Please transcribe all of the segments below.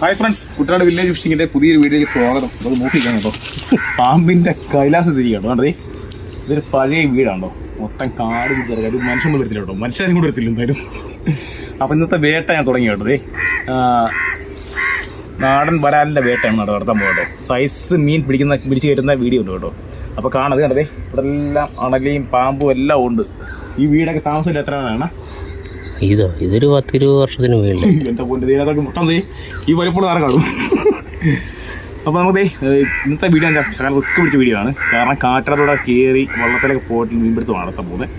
Hi friends Kuttanad village ഫിഷിങ്ങിന്റെ പുതിയൊരു വീഡിയോയ്ക്ക് സ്വാഗതം. അത് നോക്കിക്കാൻ കേട്ടോ. പാമ്പിന്റെ കൈലാസം തിരികട്ടോ കണ്ടേ ഇതൊരു പഴയ വീടാണോ? മൊത്തം കാട് പിടിച്ചിറങ്ങി ഒരു മനുഷ്യൻ കൂടെ വരത്തില്ല കേട്ടോ. മനുഷ്യരും കൂടെ എടുത്തില്ല എന്തായാലും. അപ്പം ഇന്നത്തെ വേട്ട ഞാൻ തുടങ്ങി കേട്ടോ നാടൻ വരാലിന്റെ വേട്ടയാണ് നട നടത്താൻ പോകട്ടോ സൈസ് മീൻ പിടിക്കുന്ന പിടിച്ച് കയറ്റുന്ന വീഡിയോ ഉണ്ട് കേട്ടോ. അപ്പോൾ കാണത് കണ്ടതേ ഇവിടെ എല്ലാം അണലിയും പാമ്പും എല്ലാം ഉണ്ട്. ഈ വീടൊക്കെ താമസം എത്രയാണ് ഇതോ ഇതൊരു പത്തിരുപത് വർഷത്തിന് മുകളിൽ പൊന്നു ഇതിനകത്തൊക്കെ ഈ കാണും. അപ്പോൾ നമുക്ക് ഇന്നത്തെ വീഡിയോ എന്താ? കാരണം റിസ്ക് പിടിച്ച വീഡിയോ ആണ്. കാരണം കാറ്ററോടെ കയറി വള്ളത്തിലൊക്കെ പോയിട്ട് മീൻപിടുത്തമാണ് സംഭവം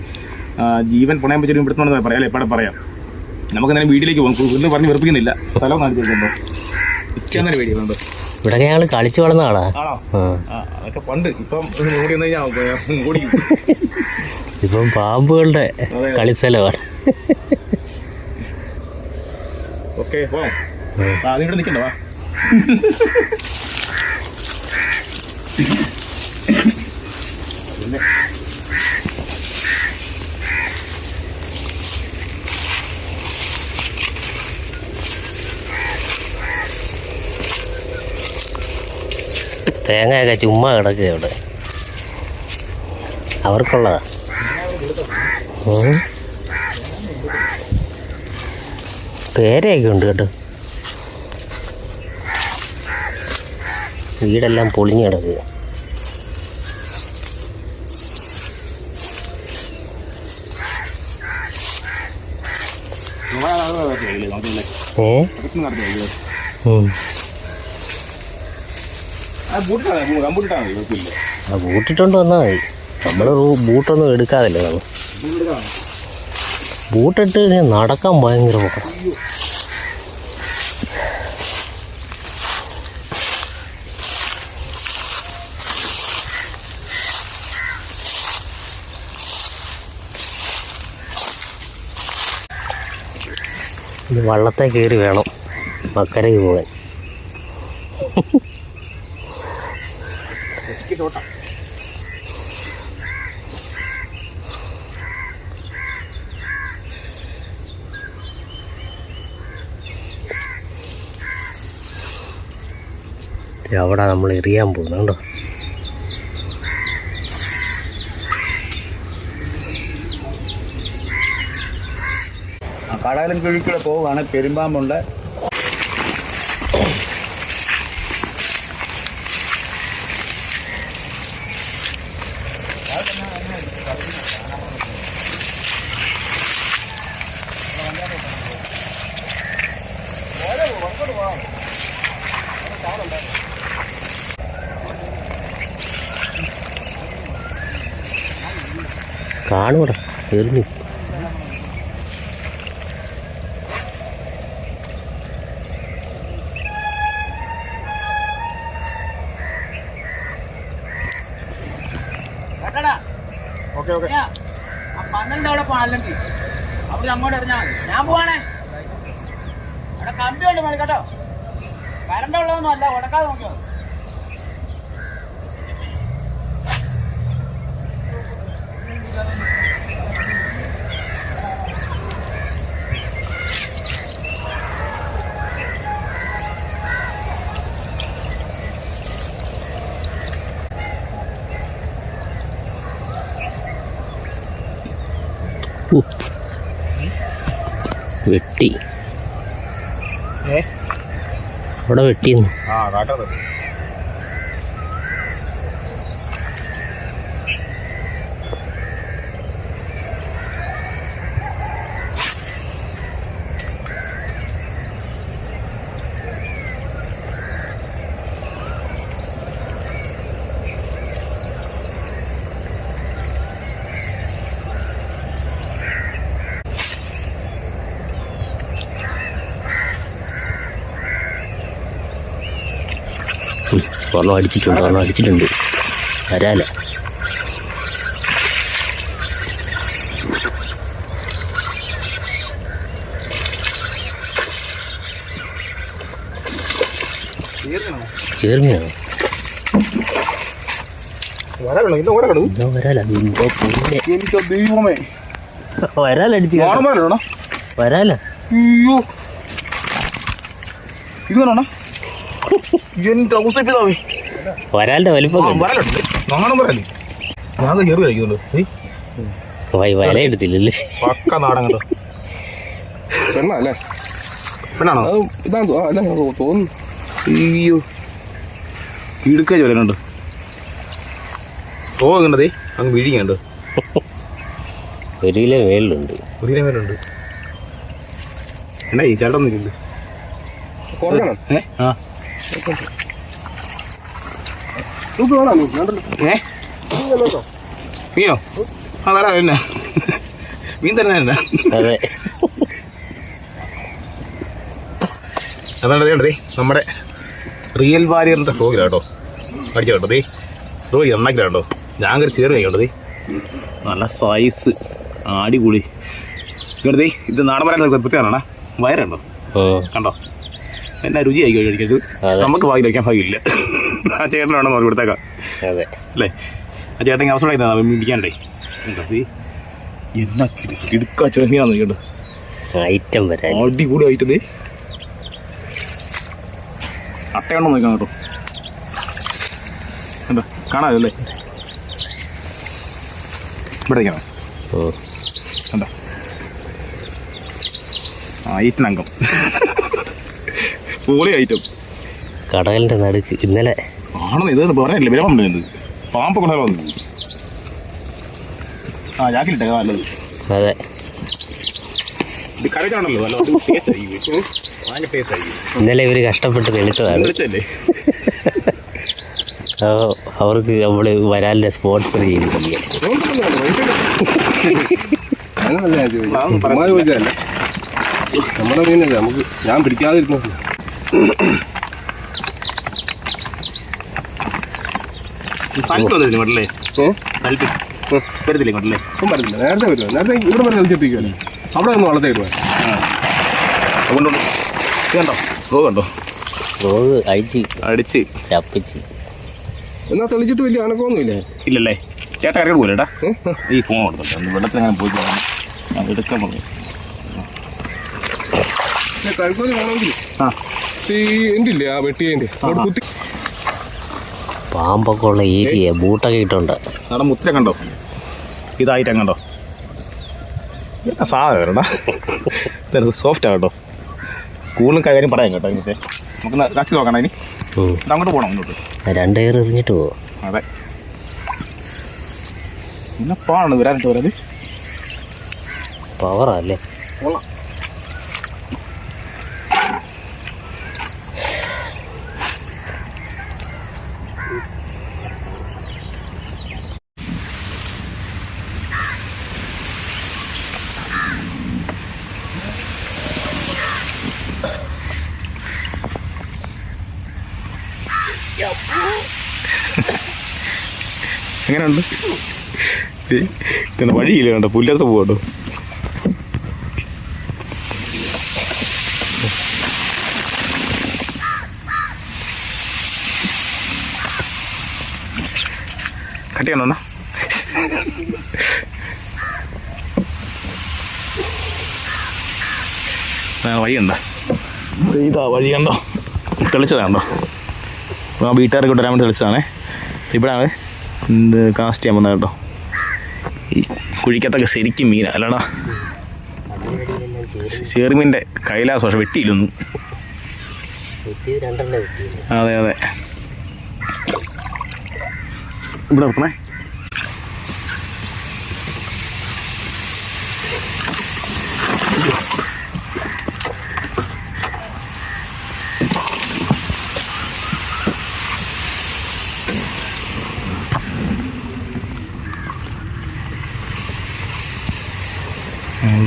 ജീവൻ പണയം വെച്ചൊരു മീൻപിടുത്തമാണെന്ന് പറയാം അല്ലേ? എപ്പോഴും പറയാം. നമുക്ക് എന്തായാലും വീട്ടിലേക്ക് പോകാം. കൂടുതൽ പറഞ്ഞ് വെറുപ്പിക്കുന്നില്ല. സ്ഥലം കാണിച്ചിട്ടുണ്ടോ ഇച്ചാന്നൊരു വീഡിയോ ഉണ്ട്. ഇവിടെ ഞങ്ങൾ കളിച്ചു വളർന്ന ആളാ. അതൊക്കെ പണ്ട്. ഇപ്പം ഓടി കഴിഞ്ഞാൽ ഓടി ഇപ്പം പാമ്പുകളുടെ കളിസ്ഥലമാണ്. ഓക്കെ ആ നിൽക്കണ്ട വാ. തേങ്ങയൊക്കെ ചുമ്മാ കിടക്കുക അവിടെ അവർക്കുള്ളതാ. പേരയൊക്കെ ഉണ്ട് കേട്ടോ. വീടെല്ലാം പൊളിഞ്ഞു കിടക്കുക ബൂട്ടിട്ടുണ്ട് വന്നാൽ മതി. നമ്മൾ ബൂട്ടൊന്നും എടുക്കാതില്ല നമ്മൾ ബൂട്ടിട്ട് നടക്കാൻ ഭയങ്കര പോക്കണം വള്ളത്തെ കയറി വേണം മക്കരയ്ക്ക് പോകാൻ. അവിടെ നമ്മൾ എറിയാൻ പോകുന്നുണ്ടോ കടകലൻ കുഴിക്കൂടെ പോവുകയാണ്. പെരുമ്പാമ്പുണ്ട്. കാണൂടാ എറിഞ്ഞു. കേട്ടടാ? Okay okay. ഞാൻ ആ പന്ത്രണ്ട് അവിടെ പോണം അല്ലെങ്കിൽ. അവിടെ അങ്ങോട്ട് എറിഞ്ഞാൽ മതി. ഞാൻ പോവാണേ. അവിടെ കമ്പി ഉണ്ട് മതി കേട്ടോ. കരണ്ട് ഉള്ളതൊന്നും അല്ല ഉടക്കാതെ നോക്കിയോ വെട്ടി. അവിടെ വെട്ടിന്ന്. ഒരെണ്ണം അടിച്ചിട്ടുണ്ട് ഒരെണ്ണം അടിച്ചിട്ടുണ്ട്. വരാല. ചേർമയാണോ വരാലടിച്ച് വരാല. അയ്യോ. ഇത് വേണോ എന്റെ ഔസേ വരാലിന്റെ വലിപ്പം? നാണം വരാൽ. ഞാൻ കയറി കഴിക്കുന്നുള്ളൂ വൈ വല എടുത്തില്ലല്ലേ? പക്ക നാടൻ കേട്ടോ പെണ്ണ അല്ലേ പെണ്ണാണോ? അത് ഇതാ തോ- അല്ല തോന്നുന്നു. അയ്യോ. ഇടുക്ക ചോലുണ്ട് ഓ കണ്ടതേ. അങ്ങ് വിഴിങ്ങുണ്ട് ഒരു കിലോ മേളിലുണ്ട്. ഒരു കിലോ മേലുണ്ട് എന്നാ ഈ ചേട്ടൻ ഏ? ആ. മീനോ? ആ തരാം എന്നാ മീൻ തന്നെ എന്നാ അതെ. അതാണ് വേണ്ടതേ നമ്മുടെ റിയൽ വാരിയറിന്റെ ഫ്രോഗിലാണ് കേട്ടോ. അടിച്ചു കേട്ടോ ദേ. ഫ്രോഗി നന്നാക്കില്ല കേട്ടോ ഞാൻ കയറി ചേർന്ന് കഴിക്കണ്ടതേ നല്ല സൈസ് അടിപൊളി. കേട്ടതേ ഇത് നാടൻ പറയാൻ പ്രത്യേകമാണ് വയറുണ്ടോ? കണ്ടോ? എന്നാ രുചി ആയി കഴിക്കരുത്. നമുക്ക് ഭാഗ്യം കഴിക്കാൻ ഭാഗ്യമില്ല ആ ചേട്ടനാണോ നമുക്ക് കൊടുത്തേക്കാം. അതെ. അല്ലേ? ആ ചേട്ടൻ അവസരം കണ്ടോ ദേ എന്നാ കിടുക്കാ ചെറിയാന്ന് കേട്ടോ. ഐറ്റം വരാൻ. അടിപൊളി ആയിട്ട് അട്ടയാണോ അട്ടയുണ്ടോ നോക്കാം കേട്ടോ. എന്താ കാണാമല്ലേ ഇവിടെ എന്താ ഐറ്റനംഗം പൊളി ഐറ്റം കടലിന്റെ നടുക്ക് ഇന്നലെ ആണെന്ന് ഇത് പറഞ്ഞില്ല വില വന്നത് പാമ്പ് കൊണ്ടാലും വന്നത് ആ ജാക്കിലിട്ടേ നല്ലത്. അതെ. ഇത് കരച്ചാണല്ലോ നല്ല ടേസ്റ്റ് ആയിരിക്കും. ഭയങ്കര ടേസ്റ്റ് ആയിരിക്കും. ഇന്നലെ ഇവർ കഷ്ടപ്പെട്ട് തെളിച്ചതാണ്. അവർക്ക് നമ്മൾ വരാനുള്ള സ്പോൺസർ ചെയ്യുന്നില്ല നമ്മുടെ മീനല്ലേ നമുക്ക് ഞാൻ പിടിക്കാതിരുന്നു ഇങ്ങോട്ടല്ലേ? വരത്തില്ല ഇങ്ങോട്ടല്ലേ? പറഞ്ഞില്ല നേരത്തെ വരുമോ നേരത്തെ ഇവിടെ പറഞ്ഞ് കളിച്ചെത്തിക്കുമല്ലോ അവിടെ ഒന്ന് വളർത്തി വരുവാ അതുകൊണ്ടുണ്ട് കണ്ടോ? റോ കണ്ടോ? റോഗ് അഴിച്ച് അടിച്ച്. ചപ്പിച്ച്. എന്നാ തെളിച്ചിട്ട് വലിയ അനക്കമൊന്നുമില്ലേ? ഇല്ലല്ലേ. ചേട്ടാ കറിയോട് പോലെടാ ഈ ഫോൺ കൊടുത്തിട്ടുണ്ട്. വെള്ളത്തിൽ അങ്ങനെ പോയി. ഞാൻ എടുക്കാൻ പറഞ്ഞു കഴുക്കോൽ വേണമെങ്കിൽ. ആ. ഈ എന്റെ ഇല്ലേ ആ. വെട്ടിയതിന്റെ അവിടെ കുത്തി. പാമ്പൊക്കെ ഉള്ള ഏരിയ ബൂട്ടൊക്കെ ഇട്ടുണ്ട്. നമ്മുടെ മുത്തിനെ കണ്ടോ? ഇതായിട്ട് കണ്ടോ? സാധനം സോഫ്റ്റ് സോഫ്റ്റാ കേട്ടോ. കൂടുതലും കാര്യം പറയാം കേട്ടോ ഇങ്ങനത്തെ നമുക്ക് കാച്ചി നോക്കണം ഇനി. അങ്ങോട്ട് പോകണം അങ്ങോട്ട് രണ്ട് കയറി എറിഞ്ഞിട്ട് പോകും അതെ. പിന്നെ പാണ് വരാനിട്ട് വരാത് പവറാ അല്ലേ? എങ്ങനെയുണ്ട് പിന്നെ വഴിയില്ല കണ്ടോ? പുല്ലത്ത് പോകട്ടോ കട്ടിയാണോ വഴി കണ്ടോ ഇതാ വഴി കണ്ടോ? തെളിച്ചതാ കണ്ടോ ആ വീട്ടുകാർക്ക് വരാൻ വേണ്ടി തെളിച്ചതാണേ. ഇവിടെയാണ് കാസ്റ്റ് ചെയ്യാൻ വന്നത് കേട്ടോ. ഈ കുഴിക്കത്തൊക്കെ ശരിക്കും മീന. അല്ലടാ. ചെറുമീന്റെ കൈലാസം പക്ഷെ വെട്ടിയില്ലൊന്നും വെട്ടിയില്ല അതെ അതെ. ഇവിടെ വെക്കണേ.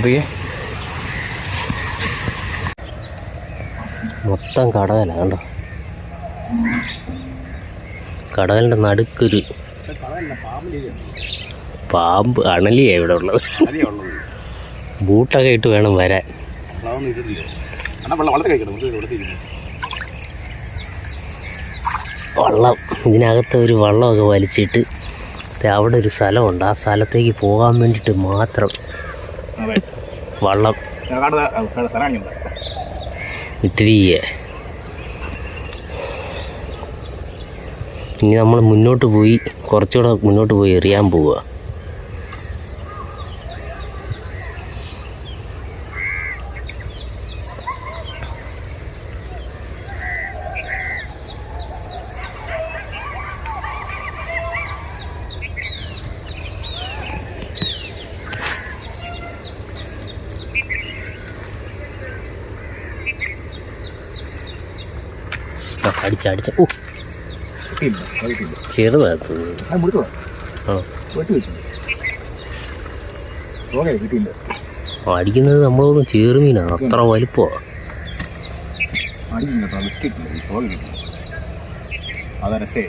എന്തൊക്കെ മൊത്തം കടകല കണ്ടോ? കടകലിന്റെ നടുക്കൊരു പാമ്പ് അണലിയാ ഇവിടെ ഉള്ളത്. ബൂട്ടൊക്കെ ഇട്ട് വേണം വരാൻ. വള്ളം. ഇതിനകത്ത് ഒരു വള്ളമൊക്കെ വലിച്ചിട്ട് അവിടെ ഒരു സ്ഥലമുണ്ട്. ആ സ്ഥലത്തേക്ക് പോകാൻ വേണ്ടിയിട്ട് മാത്രം വള്ളം. ഇട്ടിരിക്കുക ഇനി നമ്മൾ മുന്നോട്ട് പോയി കുറച്ചുകൂടെ മുന്നോട്ട് പോയി എറിയാൻ പോവുക അടിച്ചടിച്ച ഓ കിട്ടിയില്ല അത് കിട്ടിയില്ല. ചെറുതാ അത് ആ അടിക്കുന്നത് നമ്മളൊന്നും ചേറുമീനാണ് അത്ര വലുപ്പമാണ് കേട്ടോ വിട്ടിട്ടില്ല ഈ ചോക കിട്ടില്ല അതരസേ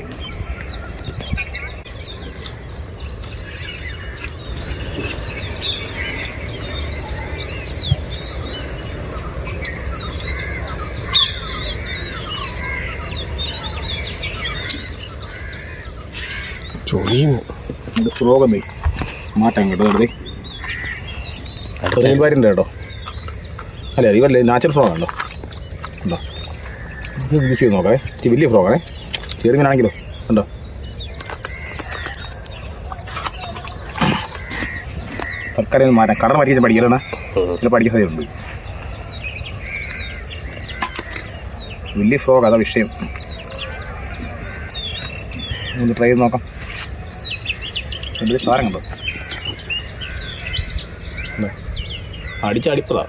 ചൊറിയുന്നു. ഫ്രോഗമേ മാറ്റാൻ കേട്ടോ വെറുതെ അടുത്ത റെയിൽവാരിന്റെ കേട്ടോ അല്ലേ ഇവല്ലേ നാച്ചുറൽ ഫ്രോഗ് ഉണ്ടോ? ഇത് യൂസ് ചെയ്ത് നോക്കേ ഇച്ചിരി വലിയ ഫ്രോഗാണേ ചെറുങ്ങനാണെങ്കിലോ ഉണ്ടോ? ഒന്ന് മാറ്റാം. കടൽ മാറ്റി പഠിക്കലാണ്. ഇതിൽ പഠിക്കാൻ സാധ്യതയുണ്ട് വലിയ ഫ്രോഗ് അതാ വിഷയം? ഒന്ന് ട്രൈ ചെയ്ത് നോക്കാം. എന്തൊരു സാരം കണ്ടോ? അടിച്ചടിപ്പതാ.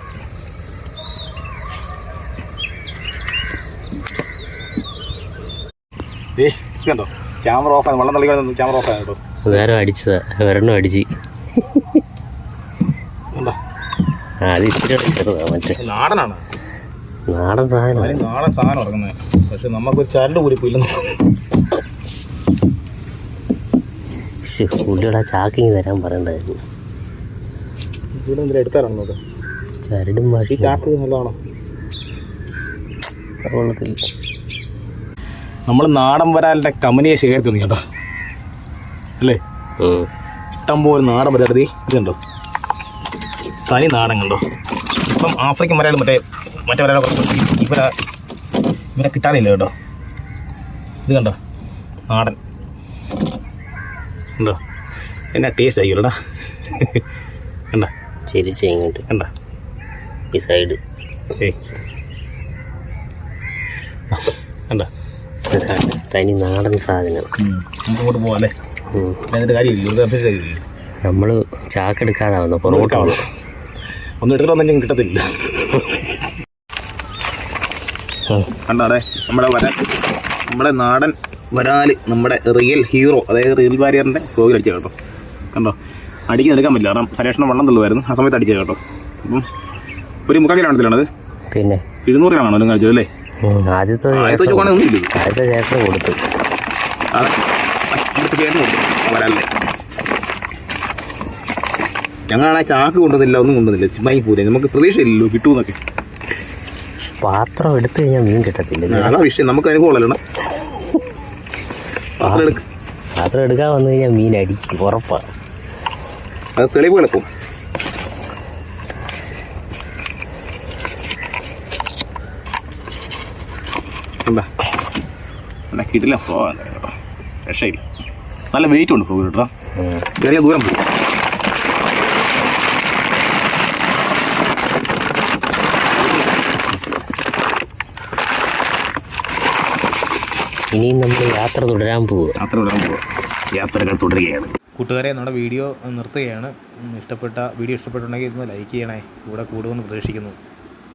ഏ കണ്ടോ? ക്യാമറ ഓഫ് ആണ് വെള്ളം തള്ളിക്കാൻ ക്യാമറ ഓഫ് കേട്ടോ. വേറെ അടിച്ചതാ വേറെണ്ണം അടിച്ച്. എന്താ അത് ഇച്ചിരി ചെറുതാ മറ്റേ. നാടനാണ്. നാടൻ സാധനം നാടൻ സാധനം ഇറങ്ങുന്നത്. പക്ഷെ നമുക്കൊരു ചരട് കൂടി ഇല്ലെന്ന് പുള്ളിയുടെ ചാക്കിങ് തരാൻ പറയണ്ടായിരുന്നു. ഇവിടെ എന്തിനാ ചരടും ഈ ചാക്ക് നല്ലതാണോ? വെള്ളത്തിൽ നമ്മൾ നാടൻ വരാലിന്റെ കമ്പനിയെ ശേഖരിച്ചു കേട്ടോ. അല്ലേ. ഇഷ്ടം പോലെ നാടൻ വരാലി ഇതുണ്ടോ തനി നാടൻ കണ്ടോ? ഇപ്പം ആഫ്രിക്കൻ മലയാളം മറ്റേ മറ്റേ വരാലെ കുറച്ച് ഇവരെ ഇവരെ കിട്ടാനില്ല കേട്ടോ. ഇത് കണ്ടോ? നാടൻ. കണ്ടോ? എന്നാ ടേസ്റ്റ് ആയിക്കോടാ കണ്ട? ചിരിച്ച് ഇങ്ങോട്ട് കണ്ട? ഈ സൈഡ് കണ്ട? തനി നാടൻ സാധനം അങ്ങോട്ട് ഇങ്ങോട്ട് പോവാം അല്ലേ ഉം. എന്നിട്ട് കാര്യമില്ല നമ്മൾ ചാക്കെടുക്കാതെ വന്നു? പുറകോട്ട് വന്നു? ഒന്നും എടുത്തിട്ട് വന്നെങ്കിൽ കിട്ടത്തില്ല. കണ്ടാടെ നമ്മുടെ വര. നമ്മുടെ നാടൻ വരാൽ നമ്മുടെ റിയൽ ഹീറോ അതായത് റിയൽ വാരിയറിന്റെ ഫ്ലോയിൽ അടിച്ച കേട്ടോ. കണ്ടോ? അടിക്കാൻ എടുക്കാൻ പറ്റില്ല. കാരണം സരേഷണം വെള്ളം തള്ളുമായിരുന്നു ആ സമയത്ത് അടിച്ചത് കേട്ടോ. അപ്പം ഒരു മുക്കാൽ കിലോണത്തിലാണത് പിന്നെ. ഇരുന്നൂറ് ഗ്രാമാണോ നിങ്ങൾ കഴിച്ചത് അല്ലേ? ആദ്യത്തെ ചേട്ടന് കൊടുത്തു. ഇവിടുത്തെ വരാല്ലേ ഞങ്ങളാണ് ആ ചാക്ക് കൊണ്ടുവന്നില്ല ഒന്നും കൊണ്ടുവന്നില്ല. ചുമ്മാ പോലെ നമുക്ക് പ്രതീക്ഷയില്ലല്ലോ കിട്ടുമെന്നൊക്കെ പാത്രം എടുത്തു കഴിഞ്ഞാൽ മീൻ കിട്ടത്തില്ല അതാ വിഷയം. നമുക്ക് അനുഭവമല്ലോ പാത്രം എടുക്ക. പാത്രം എടുക്കാൻ വന്നു കഴിഞ്ഞാൽ മീൻ അടിക്കും ഉറപ്പാ. അത് തെളിവ് കിടക്കും എന്താ? കിട്ടില്ല പോവാൻ രക്ഷയില്ല. നല്ല വെയിറ്റ് ഉണ്ട് പോകും കേട്ടോ ചെറിയ ദൂരം പോകും ഇനിയും നമ്മൾ യാത്ര തുടരാൻ പോവുക. യാത്ര തുടരാൻ പോവുക. യാത്രകൾ തുടരുകയാണ്. കൂട്ടുകാരെ നമ്മുടെ വീഡിയോ നിർത്തുകയാണ്. ഇഷ്ടപ്പെട്ട വീഡിയോ ഇഷ്ടപ്പെട്ടുണ്ടെങ്കിൽ ഇന്ന് ലൈക്ക് ചെയ്യണേ. കൂടെ കൂടുമെന്ന് പ്രതീക്ഷിക്കുന്നു.